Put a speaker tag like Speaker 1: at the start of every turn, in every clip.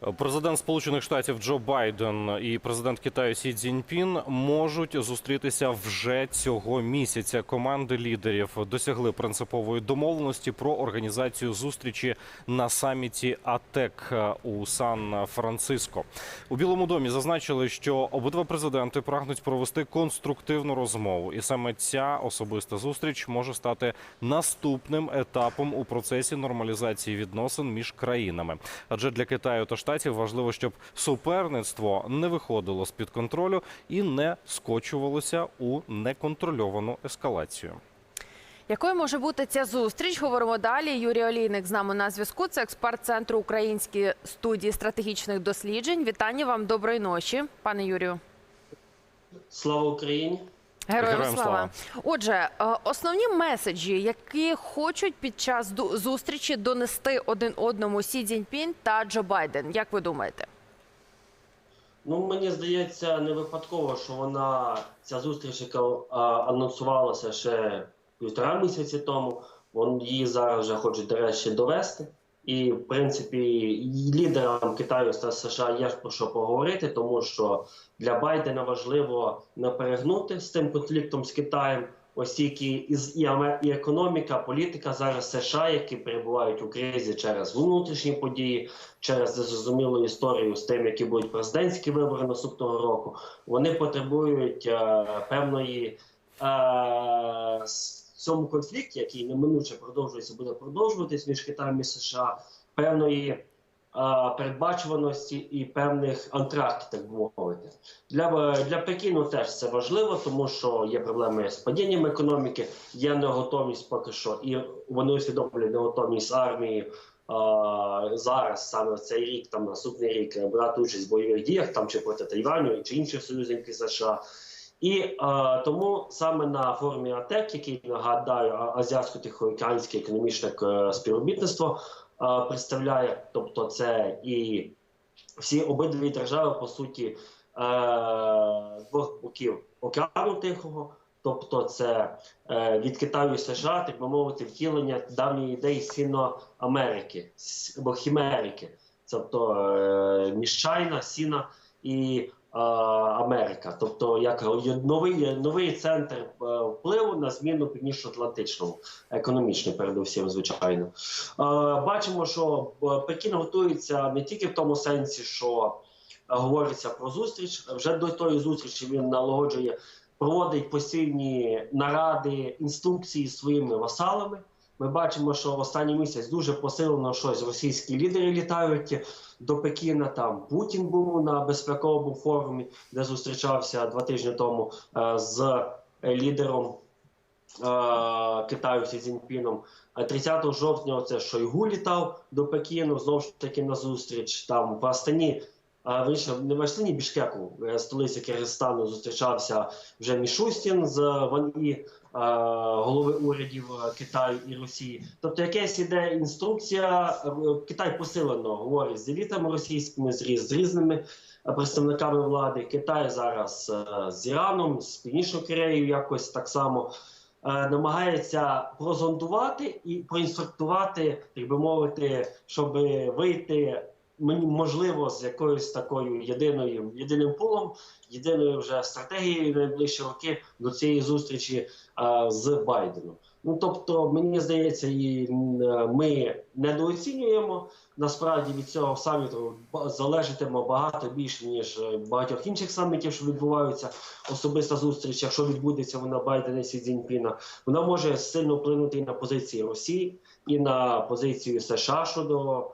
Speaker 1: Президент Сполучених Штатів Джо Байден і президент Китаю Сі Цзіньпін можуть зустрітися вже цього місяця. Команди лідерів досягли принципової домовленості про організацію зустрічі на саміті АТЕК у Сан-Франциско. У Білому домі зазначили, що обидва президенти прагнуть провести конструктивну розмову, і саме ця особиста зустріч може стати наступним етапом у процесі нормалізації відносин між країнами. Адже для Китаю та штатів важливо, щоб суперництво не виходило з під контролю і не скочувалося у неконтрольовану ескалацію.
Speaker 2: Якою може бути ця зустріч? Говоримо далі. Юрій Олійник з нами на зв'язку. Це експерт центру Української студії стратегічних досліджень. Вітання вам, доброї ночі, пане Юрію.
Speaker 3: Слава Україні!
Speaker 2: Героям,
Speaker 1: Героям
Speaker 2: слава.
Speaker 1: слава.
Speaker 2: Отже, е, основні меседжі, які хочуть під час зустрічі донести один одному Сі Цзіньпін та Джо Байден. Як ви думаєте?
Speaker 3: Ну мені здається, не випадково, що вона ця зустріч, яка а, анонсувалася ще півтора місяці тому. Вон її зараз вже хочуть до речі довести. І в принципі лідерам Китаю та США є про що поговорити, тому що для Байдена важливо не перегнути з тим конфліктом з Китаєм. Із і, і економіка, політика зараз США, які перебувають у кризі через внутрішні події, через незрозумілу історію з тим, які будуть президентські вибори наступного року. Вони потребують е, певної е, цьому конфлікті, який неминуче продовжується, буде продовжуватись між Китаєм і США, певної е, передбачуваності і певних антрактів, так би мовити. Для, для Пекіну теж це важливо, тому що є проблеми з падінням економіки, є неготовність поки що, і вони усвідомлюють неготовність армії. а, зараз саме в цей рік, там наступний рік е, брати участь в бойових діях, там чи проти Тайваню, чи інших союзників США. І е, тому саме на форумі АТЕК, який нагадаю, азіатсько-тихоокеанське економічне е, співробітництво е, представляє, тобто це і всі обидві держави, по суті, е, двох боків океану Тихого. Тобто це е, від Китаю і США, так би мовити, втілення давньої ідеї Сіно-Америки Хімерики, тобто е, міжчайна, Сіна і Америка. Тобто як новий, новий центр е, впливу на зміну північно-атлантичному, економічно, передусім, звичайно. Бачимо, що е, Пекін готується не тільки в тому сенсі, що е, говориться про зустріч. Вже до тої зустрічі він налагоджує, проводить постійні наради, інструкції своїми васалами. Ми бачимо, що останній місяць дуже посилено щось російські лідери літають до Пекіна. Там Путін був на безпековому форумі, де зустрічався два тижні тому е, з е, лідером е, Китаю Сі Цзіньпіном. А 30 жовтня це Шойгу літав до Пекіну, знову ж таки на зустріч. Там в Астані, а, не в Астані, Бішкеку, столиці Киргизстану, зустрічався вже Мішустін з Ван І, голови урядів е, Китаю і Росії. Тобто, якась іде інструкція. е, Китай посилено говорить з елітами російськими, з різними е, представниками влади. Китай зараз е, з Іраном, з Північною Кореєю якось так само е, намагається прозондувати і проінструктувати, так би мовити, щоб вийти мені можливо з якоюсь такою єдиною єдиним пулом, єдиною вже стратегією найближчі роки до цієї зустрічі е, з Байденом. Ну тобто, мені здається, і ми недооцінюємо насправді від цього саміту залежатиме багато більше ніж е, багатьох інших самітів, що відбуваються. Особиста зустріч, якщо відбудеться вона Байдена і Цзіньпіна, вона може сильно вплинути і на позиції Росії, і на позицію США щодо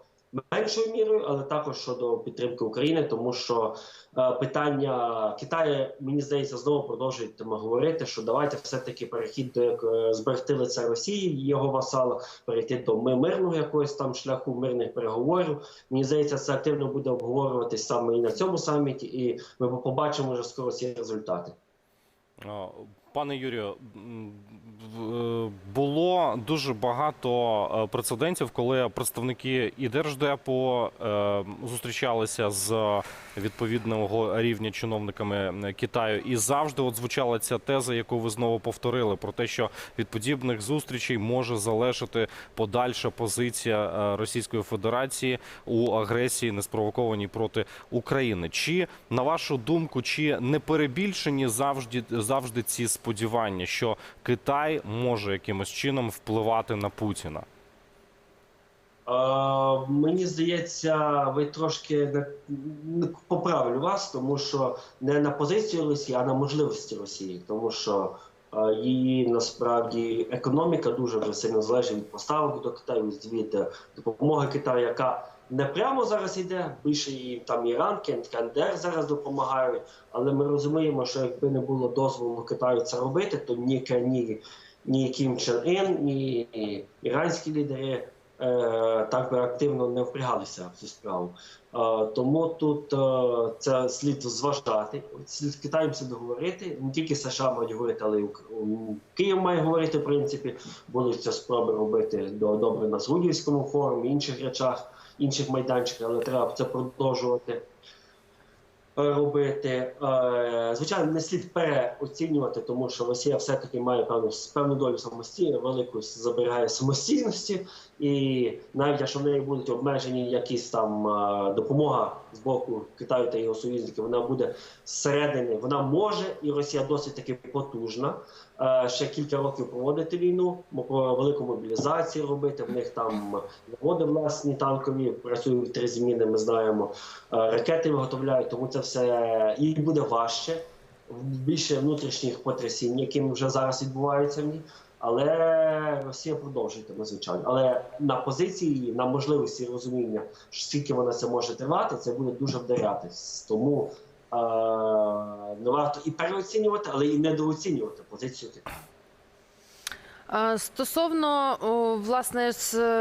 Speaker 3: меншою мірою, але також щодо підтримки України, тому що е, питання Китаю, мені здається, знову продовжують говорити, що давайте все-таки перехід до е, зберегти лице Росії, його васала, перейти до мирного якогось там шляху мирних переговорів. Мені здається, це активно буде обговорюватись саме і на цьому саміті, і ми побачимо вже скоро ці результати.
Speaker 1: Пане Юрію, е, було дуже багато е, прецедентів, коли представники і держдепу е, зустрічалися з відповідного рівня чиновниками Китаю, і завжди от звучала ця теза, яку ви знову повторили, про те, що від подібних зустрічей може залежати подальша позиція Російської Федерації у агресії, неспровокованій проти України. Чи на вашу думку, чи не перебільшені завжди завжди ці сподівання, що Китай може якимось чином впливати на Путіна?
Speaker 3: Е, мені здається, ви трошки поправлю вас, тому що не на позицію Росії, а на можливості Росії, тому що її насправді економіка дуже сильно залежить від поставок до Китаю, від е, допомоги Китаю, яка не прямо зараз йде, більше її там Іран, КНДР зараз допомагають. Але ми розуміємо, що якби не було дозволу Китаю це робити, то ні, ні, ні Кім Чен Ін, ні іранські лідери так би активно не впрягалися в цю справу. Е, тому тут е, це слід зважати. Слід з Китаєм це договорити. Не тільки США мають говорити, але й Київ має говорити. В принципі, будуть це спроби робити до добре на Згудівському форумі, інших речах, інших майданчиках, але треба це продовжувати. Е, Робити Е, звичайно, не слід переоцінювати, тому що Росія все-таки має певну певну долю самостійно, велику заберігає самостійності, і навіть якщо в неї будуть обмежені якісь там е, допомога з боку Китаю та його союзників, вона буде зсередини. Вона може, і Росія досить таки потужна. Е, Ще кілька років проводити війну, велику мобілізацію робити. В них там заводи власні танкові працюють три зміни. Ми знаємо, Е, ракети виготовляють, тому це все і буде важче. Більше внутрішніх потрясінь, які вже зараз відбуваються в ній. Але Росія продовжує звичайно. Але на позиції, на можливості розуміння, скільки вона це може тривати, це буде дуже вдарятись. Тому е, не варто і переоцінювати, але і недооцінювати позицію Китаю.
Speaker 2: Е, Стосовно власне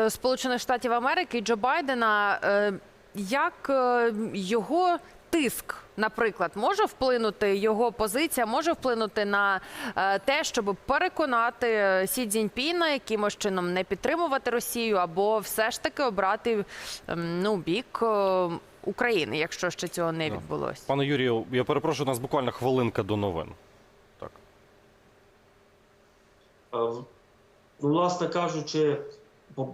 Speaker 2: Сполучених Штатів Америки Джо Байдена, е, як е, його тиск, наприклад, може вплинути його позиція, може вплинути на е, те, щоб переконати Сі Цзіньпіна якимось чином не підтримувати Росію, або все ж таки обрати ем, ну бік України, якщо ще цього не
Speaker 1: Да.
Speaker 2: відбулося.
Speaker 1: Пане Юрію, я перепрошую, у нас буквально хвилинка до новин. Так.
Speaker 3: Е, власне кажучи,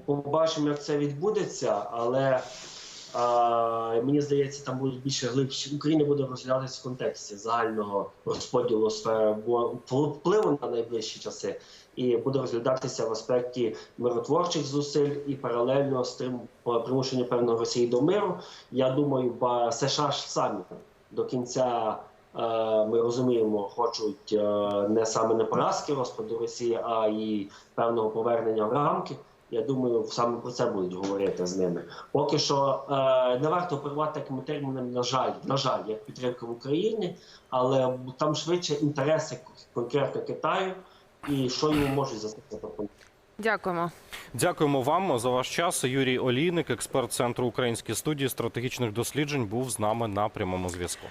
Speaker 3: побачимо, як це відбудеться, але мені здається, там будуть більше глибші. Україна буде розглядатися в контексті загального розподілу сфери впливу на найближчі часи, і буде розглядатися в аспекті миротворчих зусиль і паралельно з тим примушення певного Росії до миру. Я думаю, ба США ж самі до кінця. е, Ми розуміємо, хочуть е, не саме не поразки розпаду Росії, а і певного повернення в рамки. Я думаю, саме про це будуть говорити з ними. Поки що е, не варто оперувати такими термінами, на жаль, на жаль, як підтримка в Україні, але там швидше інтереси конкретно Китаю і що йому можуть за це запропонувати.
Speaker 2: Дякуємо.
Speaker 1: Дякуємо вам за ваш час. Юрій Олійник, експерт центру української студії стратегічних досліджень, був з нами на прямому зв'язку.